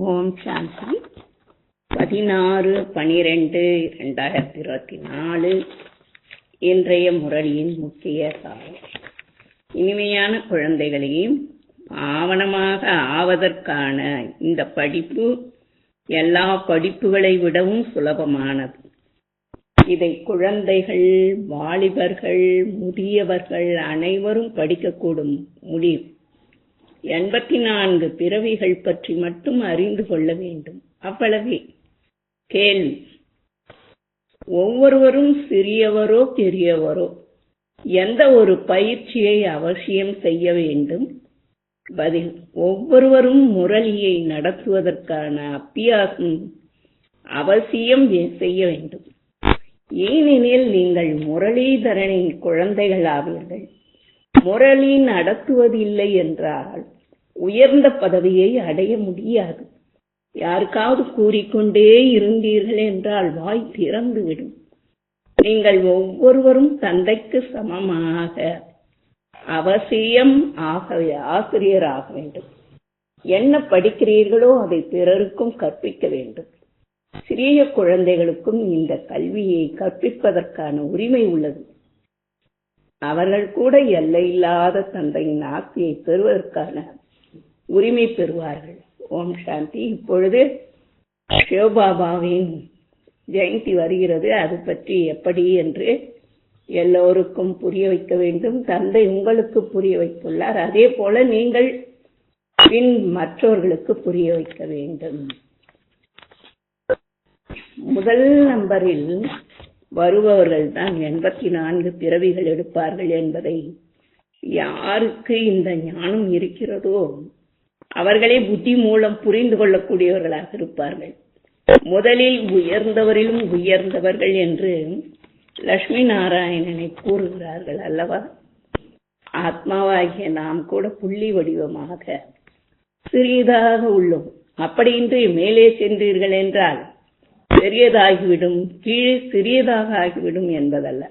ஓம் சாந்தி. பதினாறு பனிரெண்டு இரண்டாயிரத்தி இருபத்தி நாலு இன்றைய முரளியின் முக்கிய காலம் இனிமையான குழந்தைகளையும் ஆவணமாக ஆவதற்கான இந்த படிப்பு எல்லா படிப்புகளை விடவும் சுலபமானது. இதை குழந்தைகள் வாலிபர்கள் முதியவர்கள் அனைவரும் படிக்கக்கூடும் முடியும். எண்பத்தி நான்கு பிறவிகள் பற்றி மட்டும் அறிந்து கொள்ள வேண்டும். அவ்வளவே. கேள்வி. ஒவ்வொருவரும் சிறியவரோ பெரியவரோ எந்த ஒரு பயிற்சியை அவசியம் செய்ய வேண்டும்? பதில் ஒவ்வொருவரும் முரளியை நடத்துவதற்கான அபியாசம் அவசியம் செய்ய வேண்டும். ஏனெனில் நீங்கள் முரளிதரனின் குழந்தைகள் ஆவீர்கள் முரளி நடத்துவதில்லை என்றால் உயர்ந்த பதவியை அடைய முடியாது. யாருக்காவது கூறிக்கொண்டே இருந்தீர்கள் என்றால் வாய் திறந்துவிடும். நீங்கள் ஒவ்வொருவரும் தந்தைக்கு சமமாக அவசியம் ஆக ஆசிரியராக வேண்டும். என்ன படிக்கிறீர்களோ அதை பிறருக்கும் கற்பிக்க வேண்டும். சிறிய குழந்தைகளுக்கும் இந்த கல்வியை கற்பிப்பதற்கான உரிமை உள்ளது. அவர்கள் கூட எல்லையில்லாத தந்தையின் ஆசையை பெறுவதற்கான உரிமை பெறுவார்கள். ஓம் சாந்தி. இப்பொழுது சிவபாபாவின் ஜெயந்தி வருகிறது. அது பற்றி எப்படி என்று எல்லோருக்கும் புரிய வைக்க வேண்டும். தந்தை உங்களுக்கு புரிய வைத்துள்ளார். அதே போல நீங்கள் பின் மற்றவர்களுக்கு புரிய வைக்க வேண்டும். முதல் நம்பரில் வருபவர்கள் தான் எண்பத்தி நான்கு பிறவிகள் எடுப்பார்கள் என்பதை. யாருக்கு இந்த ஞானம் இருக்கிறதோ அவர்களே புத்தி மூலம் புரிந்து கொள்ளக்கூடியவர்களாக இருப்பார்கள். முதலில் உயர்ந்தவரிலும் உயர்ந்தவர்கள் என்று லட்சுமி நாராயணனை கூறுகிறார்கள் அல்லவா? ஆத்மாவாகிய நாம் கூட புள்ளி வடிவமாக சிறியதாக உள்ளோம். அப்படியின்றி மேலே சென்றீர்கள் என்றால் பெரியதாகிவிடும் கீழே சிறியதாக ஆகிவிடும் என்பதல்ல.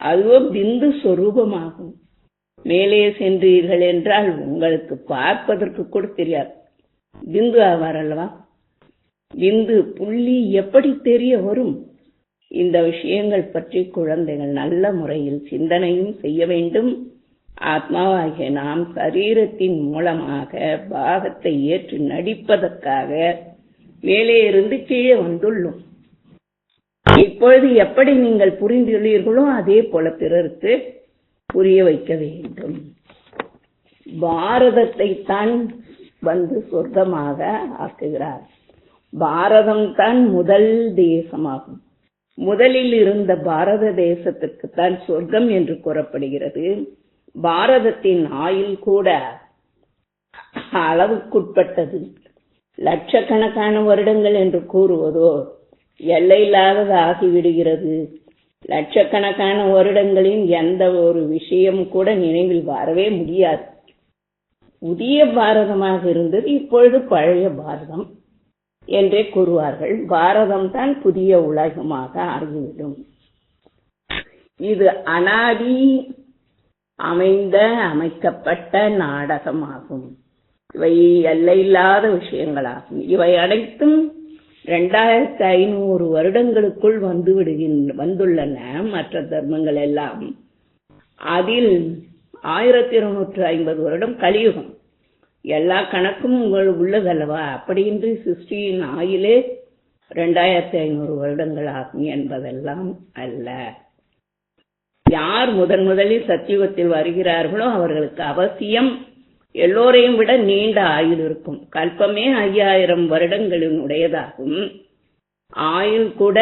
அதுவோ பிந்து சொரூபமாகும். மேலே சென்றீர்கள் என்றால் உங்களுக்கு பார்ப்பதற்கு கூட தெரியாது. பிந்து ஆவார் அல்லவா? பிந்து புள்ளி எப்படி தெரிய வரும்? இந்த விஷயங்கள் பற்றி குழந்தைகள் நல்ல முறையில் சிந்தனையும் செய்ய வேண்டும். ஆத்மாவாகிய நாம் சரீரத்தின் மூலமாக பாகத்தை ஏற்று நடிப்பதற்காக மேலே இருந்து கீழே வந்துள்ளோம். இப்பொழுது எப்படி நீங்கள் புரிந்துள்ளீர்களோ அதே போல பிறருக்கு புரிய வைக்க வேண்டும். பாரதத்தை தான் வந்து சொர்க்கமாக ஆக்குகிறார். பாரதம் தான் முதல் தேசமாகும். முதலில் இருந்த பாரத தேசத்திற்கு தான் சொர்க்கம் என்று கூறப்படுகிறது. பாரதத்தின் ஆயுள் கூட அளவுக்குட்பட்டது. லட்சக்கணக்கான வருடங்கள் என்று கூறுவதோ எல்லையில்லாதது ஆகிவிடுகிறது லட்சக்கணக்கான வருடங்களின் எந்த ஒரு விஷயம் கூட நினைவில் வரவே முடியாது. புதிய பாரதமாக இருந்தது இப்பொழுது பழைய பாரதம் என்றே கூறுவார்கள். பாரதம் தான் புதிய உலகமாக ஆகிவிடும். இது அனாதி அமைந்த அமைக்கப்பட்ட நாடகமாகும். இவை எல்லையில்லாத விஷயங்களாகும். இவை அனைத்தும் இரண்டாயிரத்தி ஐநூறு வருடங்களுக்குள் வந்து விடுகின்ற வந்துள்ளன மற்ற தர்மங்கள் எல்லாம். அதில் ஆயிரத்தி இருநூற்று ஐம்பது வருடம் கலியுகம். எல்லா கணக்கும் உங்கள் உள்ளதல்லவா? அப்படியின்றி சிருஷ்டியின் ஆயிலே ரெண்டாயிரத்தி ஐநூறு வருடங்கள் ஆகும் என்பதெல்லாம் அல்ல. யார் முதன் முதலில் சத்தியுகத்தில் வருகிறார்களோ அவர்களுக்கு அவசியம் எல்லோரையும் விட நீண்ட ஆயுள் இருக்கும். கல்பமே ஐயாயிரம் வருடங்களின் உடையதாகும் ஆயுள் கூட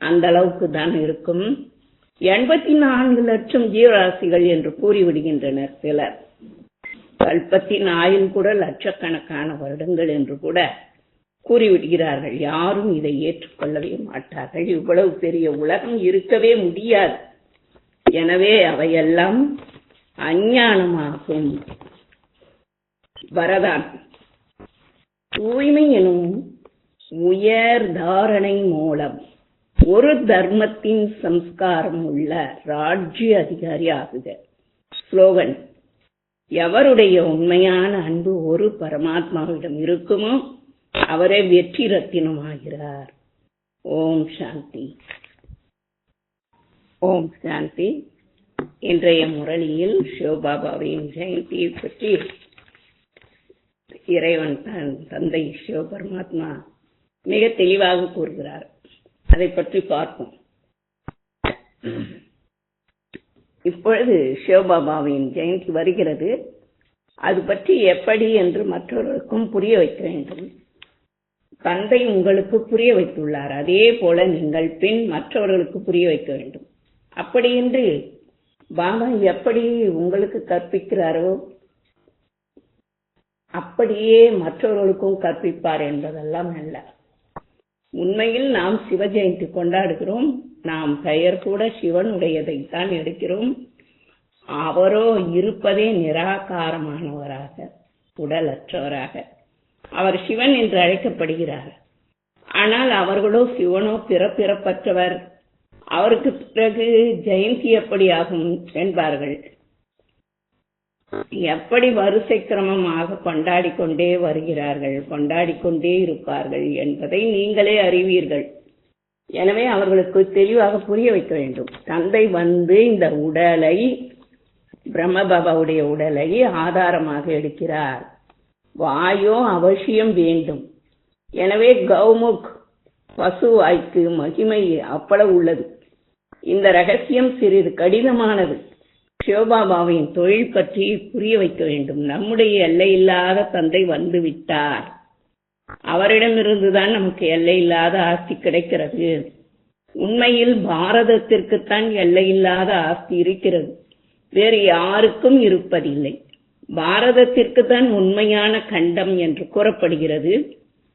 அந்த அளவுக்கு தான் இருக்கும். எண்பத்தி நான்கு லட்சம் ஜீவராசிகள் என்று கூறிவிடுகின்றனர் சிலர். கல்பத்தின் ஆயுள் கூட லட்சக்கணக்கான வருடங்கள் என்று கூட கூறிவிடுகிறார்கள். யாரும் இதை ஏற்றுக்கொள்ளவே மாட்டார்கள். இவ்வளவு பெரிய உலகம் இருக்கவே முடியாது. எனவே அவையெல்லாம் அஞ்ஞானமாகும். வரதான் தூய்மை எனும் உயர் தாரணை மூலம் ஒரு தர்மத்தின் சம்ஸ்காரம் உள்ள ராஜ்ய அதிகாரி ஆகுக ஸ்லோகன் எவருடைய உண்மையான அன்பு ஒரு பரமாத்மாவிடம் இருக்குமோ அவரே வெற்றி ரத்தினமாகிறார் ஓம் சாந்தி. ஓம் சாந்தி. இன்றைய முரளியில் சிவபாபாவின் ஜெயந்தியை பற்றி இறைவன் தன் தந்தை சிவபரமாத்மா மிக தெளிவாக கூறுகிறார். அதை பற்றி பார்ப்போம். இப்பொழுது சிவபாபாவின் ஜெயந்தி வருகிறது. அது பற்றி எப்படி என்று மற்றவர்களுக்கும் புரிய வைக்க வேண்டும். தந்தை உங்களுக்கு புரிய வைத்துள்ளார். அதே போல நீங்கள் பின் மற்றவர்களுக்கு புரிய வைக்க வேண்டும். அப்படியின்றி பாபா எப்படி உங்களுக்கு கற்பிக்கிறாரோ அப்படியே மற்றவர்களுக்கும் கற்பிப்பார் என்பதெல்லாம் அல்ல. உண்மையில் நாம் சிவ ஜெயந்தி கொண்டாடுகிறோம். நாம் பெயர் கூட சிவனுடையதை தான் எடுக்கிறோம். அவரோ இருப்பதே நிராகாரமானவராக உடலற்றவராக. அவர் சிவன் என்று அழைக்கப்படுகிறார். ஆனால் அவர்களோ சிவனோ பிறப்பிறப்பற்றவர். அவருக்கு பிறகு ஜெயந்தி எப்படி ஆகும் என்பார்கள். எப்படி வரிசை கிரமமாக கொண்டாடி கொண்டே வருகிறார்கள் கொண்டாடி கொண்டே இருப்பார்கள் என்பதை நீங்களே அறிவீர்கள். எனவே அவர்களுக்கு தெளிவாக புரிய வைக்க வேண்டும். தந்தை வந்து இந்த உடலை பிரம்மபாபாவுடைய உடலை ஆதாரமாக எடுக்கிறார். வாயோ அவசியம் வேண்டும். எனவே கௌமுக் பசுவாய்க்கு மகிமை அவ்வளவு உள்ளது இந்த ரகசியம் சிறிது கடினமானது. சிவபாபாவின் தொழில் பற்றி புரிய வைக்க வேண்டும். நம்முடைய எல்லையில்லாத தந்தை வந்து விட்டார். அவரிடமிருந்துதான் நமக்கு எல்லையில்லாத ஆஸ்தி கிடைக்கிறது. உண்மையில் பாரதத்திற்குத்தான் எல்லையில்லாத ஆஸ்தி இருக்கிறது. வேறு யாருக்கும் இருப்பதில்லை. பாரதத்திற்கு தான் உண்மையான கண்டம் என்று கூறப்படுகிறது.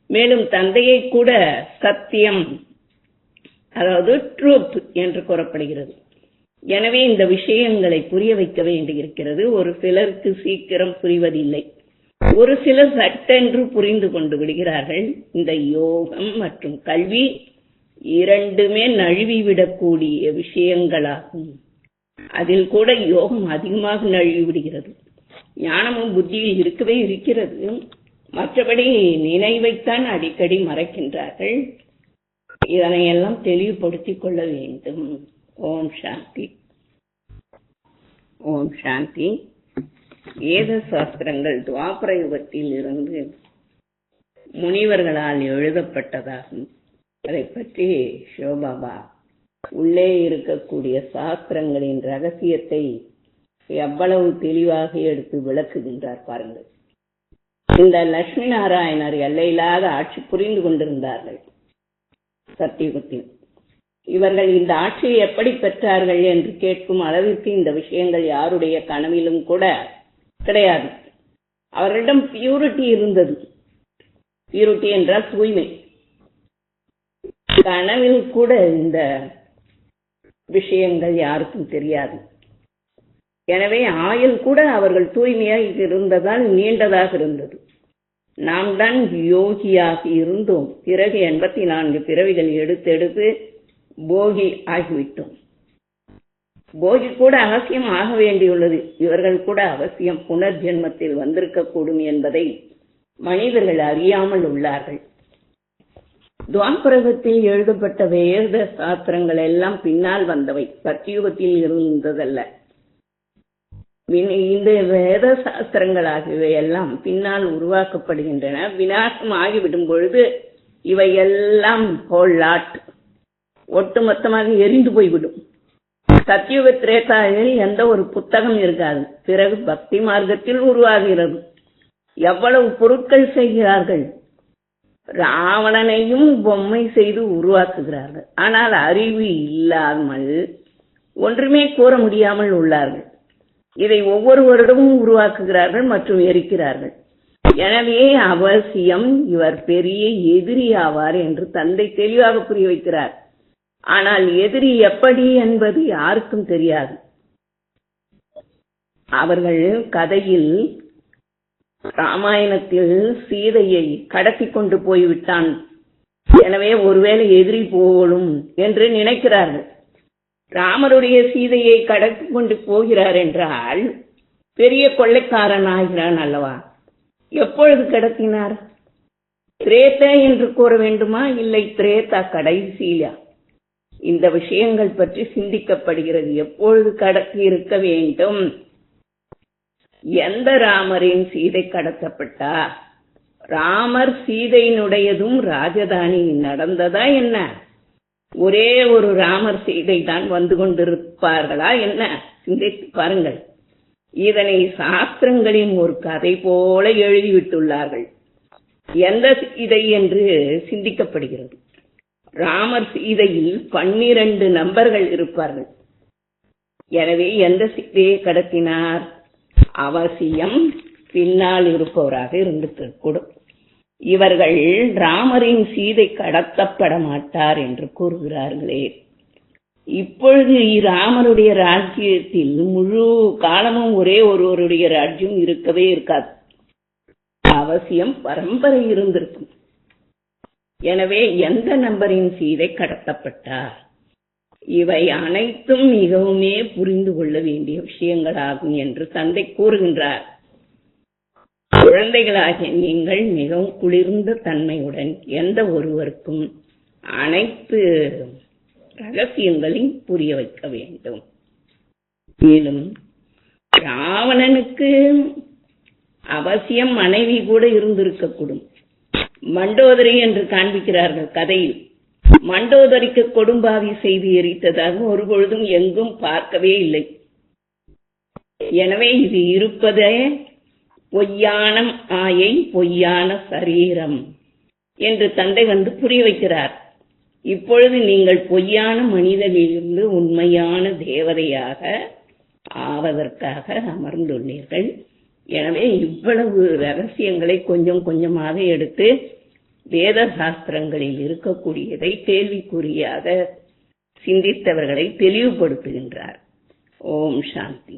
மேலும் தந்தையை கூட சத்தியம் அதாவது ட்ரூத் என்று கூறப்படுகிறது. எனவே இந்த விஷயங்களை புரிய வைக்க வேண்டியிருக்கிறது. ஒரு சிலருக்கு சீக்கிரம் புரிவதில்லை. ஒரு சிலர் சட்டென்று புரிந்து கொண்டு விடுகிறார்கள். இந்த யோகம் மற்றும் கல்வி இரண்டுமே நழுவி விடக்கூடிய விஷயங்களாகும். அதில் கூட யோகம் அதிகமாக நழுவி விடுகிறது ஞானமும் புத்தியில் இருக்கவே இருக்கிறது. மற்றபடி நினைவைத்தான் அடிக்கடி மறைக்கின்றார்கள். இதனையெல்லாம் தெளிவுபடுத்திக் கொள்ள வேண்டும். ஓம் சாந்தி. ஓம் சாந்தி. வேத சாஸ்திரங்கள் துவாபர யுகத்தில் இருந்து முனிவர்களால் எழுதப்பட்டதாகும். அதை பற்றி சிவபாபா உள்ளே இருக்கக்கூடிய சாஸ்திரங்களின் ரகசியத்தை எவ்வளவு தெளிவாக எடுத்து விளக்குகின்றார் பாருங்கள். இந்த லட்சுமி நாராயணர் எல்லையில்லாத ஆட்சி புரிந்து கொண்டிருந்தார்கள். சத்தியுகத்தில் இவர்கள் இந்த ஆட்சியை எப்படி பெற்றார்கள் என்று கேட்கும் அளவிற்கு இந்த விஷயங்கள் யாருடைய கனவிலும் கூட கிடையாது. அவர்களிடம் பியூரிட்டி இருந்தது. பியூரிட்டி என்றால் தூய்மை. கனவில் கூட இந்த விஷயங்கள் யாருக்கும் தெரியாது. எனவே ஆயுள் கூட அவர்கள் தூய்மையாக இருந்ததால் நீண்டதாக இருந்தது. நாம் தான் யோகியாக இருந்தோம். பிறகு எண்பத்தி நான்கு பிறவிகள் எடுத்தெடுத்து போகி ஆகிவிட்டோம். போகி கூட அவசியம் ஆக வேண்டியுள்ளது. இவர்கள் கூட அவசியம் புனர்ஜென்மத்தில் வந்திருக்கக்கூடும் என்பதை மனிதர்கள் அறியாமல் உள்ளார்கள். துவாம்பரகத்தில் எழுதப்பட்ட வேத சாஸ்திரங்கள் எல்லாம் பின்னால் வந்தவை. சத்தியுகத்தில் இருந்ததல்ல. இந்த வேத சாஸ்திரங்கள் ஆகியவை எல்லாம் பின்னால் உருவாக்கப்படுகின்றன. விநாசம் ஆகிவிடும் பொழுது இவை எல்லாம் ஹோல் லாட் ஒட்டுமொத்தமாக எரிந்து போய்விடும். சத்தியுக திரேதாவில் எந்த ஒரு புத்தகம் இருக்காது. பிறகு பக்தி மார்க்கத்தில் உருவாகிறது. எவ்வளவு பொருட்கள் செய்கிறார்கள்? ராவணனையும் பொம்மை செய்து உருவாக்குகிறார்கள். ஆனால் அறிவு இல்லாமல் ஒன்றுமே கூற முடியாமல் உள்ளார்கள். இதை ஒவ்வொருவரிடமும் உருவாக்குகிறார்கள் மற்றும் எரிக்கிறார்கள். எனவே அவசியம் இவர் பெரிய எதிரி ஆவார் என்று தந்தை தெளிவாக புரிய வைக்கிறார். ஆனால் எதிரி எப்படி என்பது யாருக்கும் தெரியாது. அவர்கள் கதையில் ராமாயணத்தில் சீதையை கடத்தி கொண்டு போய்விட்டான். எனவே ஒருவேளை எதிரி போலும் என்று நினைக்கிறார்கள். ராமருடைய சீதையை கடத்தி கொண்டு போகிறார் என்றால் பெரிய கொள்ளைக்காரன் ஆகிறான் அல்லவா? எப்பொழுது கடத்தினார்? திரேத்தா என்று கூற வேண்டுமா? இல்லை திரேத்தா கடைசியிலா? இந்த விஷயங்கள் பற்றி சிந்திக்கப்படுகிறது. எப்பொழுது கடத்தி இருக்க வேண்டும்? எந்த ராமரின் சீதை கடத்தப்பட்டா? ராமர் சீதையினுடையதும் ராஜதானி நடந்ததா என்ன? ஒரே ஒரு ராமர் சீதை தான் வந்து கொண்டிருப்பார்களா என்ன? சிந்தித்து பாருங்கள். இதனை சாஸ்திரங்களின் ஒரு கதை போல எழுதிவிட்டுள்ளார்கள். எந்த சீதை என்று சிந்திக்கப்படுகிறது. ராமர் சீதையில் பன்னிரண்டு நம்பர்கள் இருப்பார்கள். எனவே எந்த சீதையை கடத்தினார்? அவசியம் பின்னால் இருப்பவராக இருந்திருக்கக்கூடும் இவர்கள் ராமரின் சீதை கடத்தப்பட மாட்டார் என்று கூறுகிறார்களே. இப்பொழுது ராமருடைய ராஜ்யத்தில் முழு காலமும் ஒரே ஒருவருடைய ராஜ்யம் இருக்கவே இருக்காது. அவசியம் பரம்பரை இருந்திருக்கும். எனவே எந்த நம்பரின் சீதை கடத்தப்பட்டார்? இவை அனைத்தும் மிகவுமே புரிந்து கொள்ள வேண்டிய விஷயங்களாகும் என்று தந்தை கூறுகின்றார். குழந்தைகளாகிய நீங்கள் மிகவும் குளிர்ந்த தன்மையுடன் எந்த ஒருவருக்கும் அனைத்து ரகசியங்களையும் புரிய வைக்க வேண்டும். மேலும் ராவணனுக்கு அவசியம் மனைவி கூட இருந்திருக்கக்கூடும். மண்டோதரி என்று காண்பிக்கிறார்கள் கதையில். மண்டோதரிக்கு கொடும்பாவி செய்து எரித்ததாக ஒரு பொழுதும் எங்கும் பார்க்கவே இல்லை. எனவே இது இருப்பதே பொய்யானம் ஆயை பொய்யான சரீரம் என்று தந்தை வந்து புரிய வைக்கிறார். இப்பொழுது நீங்கள் பொய்யான மனிதனிலிருந்து உண்மையான தேவதையாக ஆவதற்காக அமர்ந்துள்ளீர்கள். எனவே இவ்வளவு ரகசியங்களை கொஞ்சம் கொஞ்சமாக எடுத்து வேத சாஸ்திரங்களில் இருக்கக்கூடியதை கேள்விக்குறியாக சிந்தித்தவர்களை தெளிவுபடுத்துகின்றார். ஓம் சாந்தி.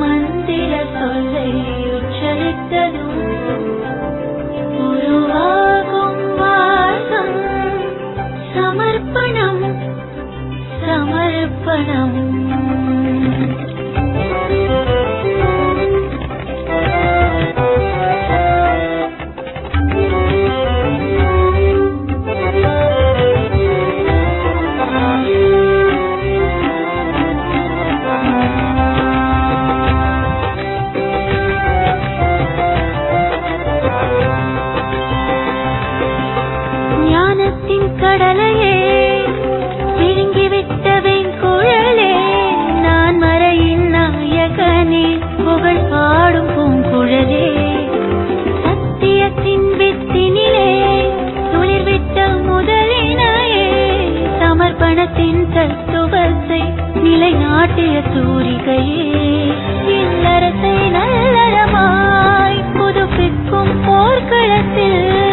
மந்திர சொல்லை உச்சரித்ததும் உருவாகும் வாசம் சமர்ப்பணம் சமர்ப்பணம் ஞானத்தின் கடலையே விழுங்கிவிட்ட வெண்குழலே. நான் மறையின் நாயகனே புகழ் பாடும் பூங்குழலே. சத்தியத்தின் வித்தினிலே துளிர்விட்ட முதலினையே சமர்ப்பணத்தின் தத்துவத்தை நிலைநாட்டிய தூரிகையே. இல்லரசை நல்லறமாய் புதுப்பிக்கும் போர்க்களத்தில்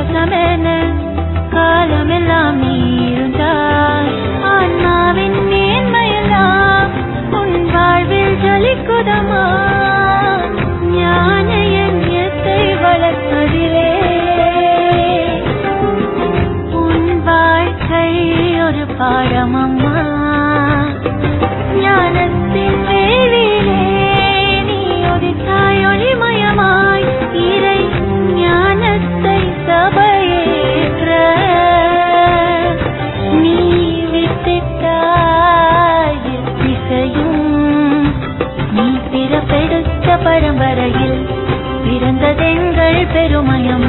வசமென காலமெல்லாம் நீருந்தாய். ஆன்மாவின் மேன்மையெல்லாம் உன் வாழ்வில் ஜலிக்குதமா ஞான யஜ்யத்தை வளர்ப்பதிலே. உன் வாழ்க்கை ஒரு பாடமம் pero mañana.